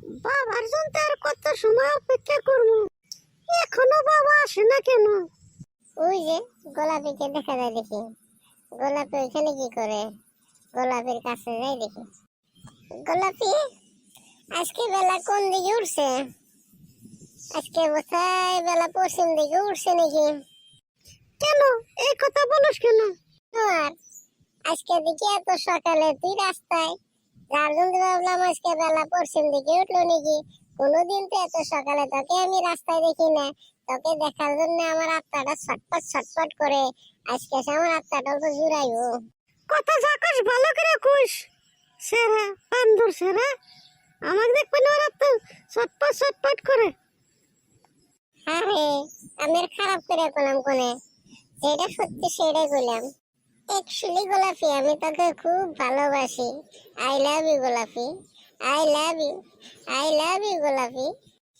বাবার জন্য আর কত সময় অপেক্ষা করব? এখনও বাবা আসে না কেন? ওই যে গোলাপিকে দেখা যায় দেখি। গোলাপি ওইখানে কি করে? গোলাপির কাছে যাই দেখি। গোলাপি আজকে বেলা কোন দিকে উঠছে? আজকে বোধহয় বেলা পশ্চিম দিকে উঠছে নাকি? কেন? এই কথা বলিস কেন? তোমার আজকে দিকে এত সকালে তুই রাস্তায় ভাবলাম আজকে বেলা পশ্চিম দিকে উঠল নাকি? কোনোদিন তো এত সকালে তোকে আমি রাস্তায় দেখি না। তোকে দেখার জন্য আমার আত্মাটা ছটপট ছটপট করে। আজকে আমার আত্মাটা তো জুড়াইবো। কথা যাকাস ভালো করে কইস। সেরা বান্দর সেরা। আমাকে ওরা তো চটপট চটপট করে। আরে আমি খারাপ করে করলাম কোনে? যেটা সত্যি সেটাই করলাম অ্যাকচুয়ালি গোলাপি, আমি তোকে খুব ভালোবাসি। আই লাভ ইউ গোলাপি। I love you I love you গোলাপি।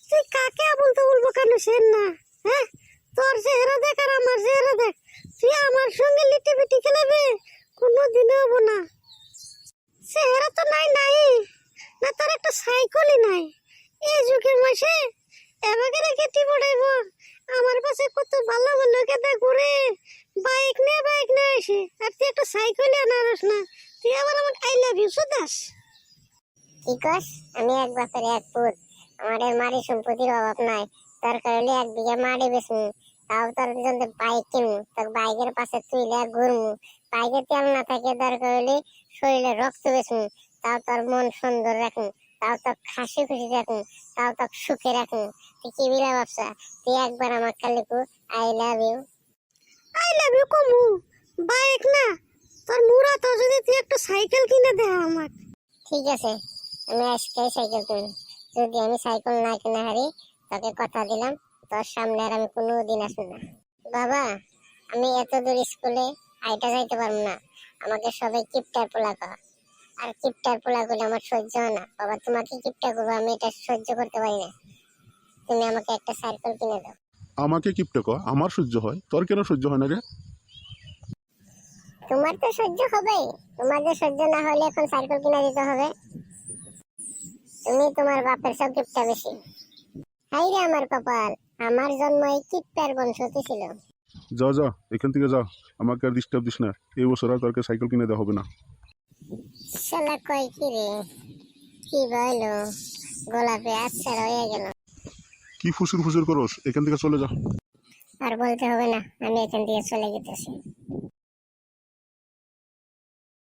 তুই কাকে বলতে বলব কেন সেন না হ্যাঁ? তোর চেহারা দেখ আর আমার চেহারা দেখ। তুই আমার সঙ্গে লিটি পিটি খেলাবে কোনো দিনে হব না। চেহারা তো নাই নাই। না, তোর একটা সাইকেলই নাই। এই যুগের মাসে এবারে কেটে পড়াইব আমার পাশে কত ভালো ভালো কেটে ঘুরে বাইক বাইক আর তুই একটা সাইকেল আনারস না, তুই আবার আমাকে আই লাভ ইউ সুদাস। কি কস? আমি এক এক আমাদের মারি সম্পত্তির অভাব নাই। এক বিঘা মারি বেশি তাও তোর জন্য বাইক তোর বাইকের পাশে তুইলে ঘুরমু। বাইকের তেল না থাকে শরীরে রক্ত বেশি তাও তোর মন সুন্দর রাখুন তাও তোর হাসি খুশি রাখুন তাও তোর সুখে রাখুন তুই কি বিলা ব্যবসা তুই একবার আমার কালিকু I love you I love you কমু। বাইক না, তোর মুরা তো যদি তুই একটা সাইকেল কিনে দে আমার ঠিক আছে, আমি আজকে সাইকেল কিনি যদি আমি সাইকেল না কিনে হারি, তোকে কথা দিলাম, তোর সামনে আর আমি কোনো দিন আসব না। বাবা, আমি এত দূর স্কুলে হাইটা যাইতে পারব না। আমাকে সবাই কিপটার পোলা কর আর কিপটার পোলা করলে আমার সহ্য হয় না। বাবা, তোমাকে কিপটা করব, আমি এটা সহ্য করতে পারি না। তুমি আমাকে একটা সাইকেল কিনে দাও। আমাকে কিপটে কর আমার সহ্য হয়। তোর কেন সহ্য হয় না রে? তোমার তো সহ্য হবেই। তোমার যে সহ্য না হলে এখন সাইকেল কিনে দিতে হবে। তুমি তোমার বাপের সব কিপটা বেশি। হাই রে আমার কপাল আমার জন্ম এই কিপটার বংশতে ছিল। যা যা এখান থেকে যা আমাকে আর ডিস্টার্ব দিস না। এই বছর আর তোরকে সাইকেল কিনে দেওয়া হবে না। শালা কই কি রে? কি বলো? গোলাপে আচ্ছা হয়ে গেল। কি ফুসুর ফুসুর করস? এখান থেকে চলে যা। আর বলতে হবে না, আমি এখান থেকে চলে যেতেছি।